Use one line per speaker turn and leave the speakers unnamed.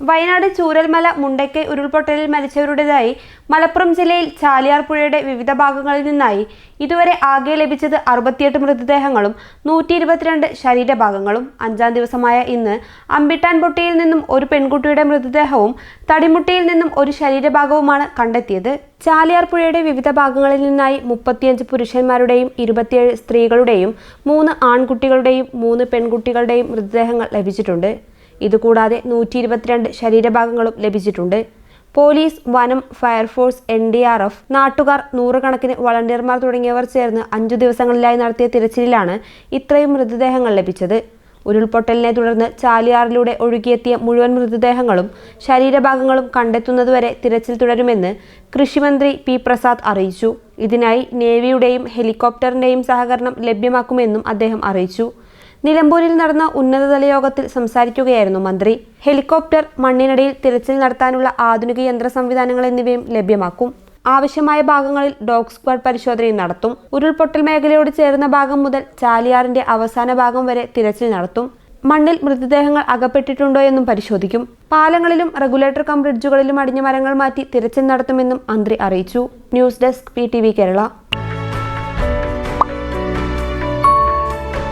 Wayanad Chooralmala Mundakkai ഉരുൾപൊട്ടലിൽ മരിച്ചവരുടേതായി മലപ്പുറം ജില്ലയിൽ ചാലിയാർ പുഴയുടെ വിവിധ ഭാഗങ്ങളിൽ നിന്നായി. ഇതുവരെ ആകെ ലഭിച്ചത് അറുപത്തിയെട്ട് മൃതദേഹങ്ങളും നൂറ്റി ഇരുപത്തിരണ്ട് ശരീരഭാഗങ്ങളും. അഞ്ചാം ദിവസമായ ഇന്ന് അമ്പിട്ടാൻ പൊട്ടിയിൽ നിന്നും ഒരു പെൺകുട്ടിയുടെ മൃതദേഹവും തടിമുട്ടിയിൽ നിന്നും ഒരു ശരീരഭാഗവുമാണ് കണ്ടെത്തിയത്. ചാലിയാർ പുഴയുടെ വിവിധ ഭാഗങ്ങളിൽ നിന്നായി മുപ്പത്തിയഞ്ച് പുരുഷന്മാരുടെയും ഇരുപത്തിയേഴ് സ്ത്രീകളുടെയും മൂന്ന് ആൺകുട്ടികളുടെയും മൂന്ന് പെൺകുട്ടികളുടെയും മൃതദേഹങ്ങൾ ലഭിച്ചിട്ടുണ്ട്. ഇതുകൂടാതെ നൂറ്റി ഇരുപത്തിരണ്ട് ശരീരഭാഗങ്ങളും ലഭിച്ചിട്ടുണ്ട്. പോലീസ് വനം fire force N D R F നാട്ടുകാർ നൂറുകണക്കിന് വളണ്ടിയർമാർ തുടങ്ങിയവർ ചേർന്ന് അഞ്ചു ദിവസങ്ങളിലായി നടത്തിയ തിരച്ചിലിലാണ് ഇത്രയും മൃതദേഹങ്ങൾ ലഭിച്ചത്. ഉരുൾപൊട്ടലിനെ തുടർന്ന് ചാലിയാറിലൂടെ ഒഴുകിയെത്തിയ മുഴുവൻ മൃതദേഹങ്ങളും ശരീരഭാഗങ്ങളും കണ്ടെത്തുന്നതുവരെ തിരച്ചിൽ തുടരുമെന്ന് കൃഷിമന്ത്രി പി പ്രസാദ് അറിയിച്ചു. ഇതിനായി നേവിയുടെയും ഹെലികോപ്റ്ററിന്റെയും സഹകരണം ലഭ്യമാക്കുമെന്നും അദ്ദേഹം അറിയിച്ചു. നിലമ്പൂരിൽ നടന്ന ഉന്നതതല യോഗത്തിൽ സംസാരിക്കുകയായിരുന്നു മന്ത്രി. ഹെലികോപ്റ്റർ മണ്ണിനടിയിൽ തിരച്ചിൽ നടത്താനുള്ള ആധുനിക യന്ത്ര സംവിധാനങ്ങൾ എന്നിവയും ലഭ്യമാക്കും. ആവശ്യമായ ഭാഗങ്ങളിൽ ഡോഗ് സ്ക്വാഡ് പരിശോധനയും നടത്തും. ഉരുൾപൊട്ടൽ മേഖലയോട് ചേർന്ന ഭാഗം മുതൽ ചാലിയാറിന്റെ അവസാന ഭാഗം വരെ തിരച്ചിൽ നടത്തും. മണ്ണിൽ മൃതദേഹങ്ങൾ അകപ്പെട്ടിട്ടുണ്ടോ എന്നും പരിശോധിക്കും. പാലങ്ങളിലും റെഗുലേറ്റർ കം ബ്രിഡ്ജുകളിലും അടിഞ്ഞ മരങ്ങൾ മാറ്റി തിരച്ചിൽ നടത്തുമെന്നും മന്ത്രി അറിയിച്ചു. News desk P Kerala.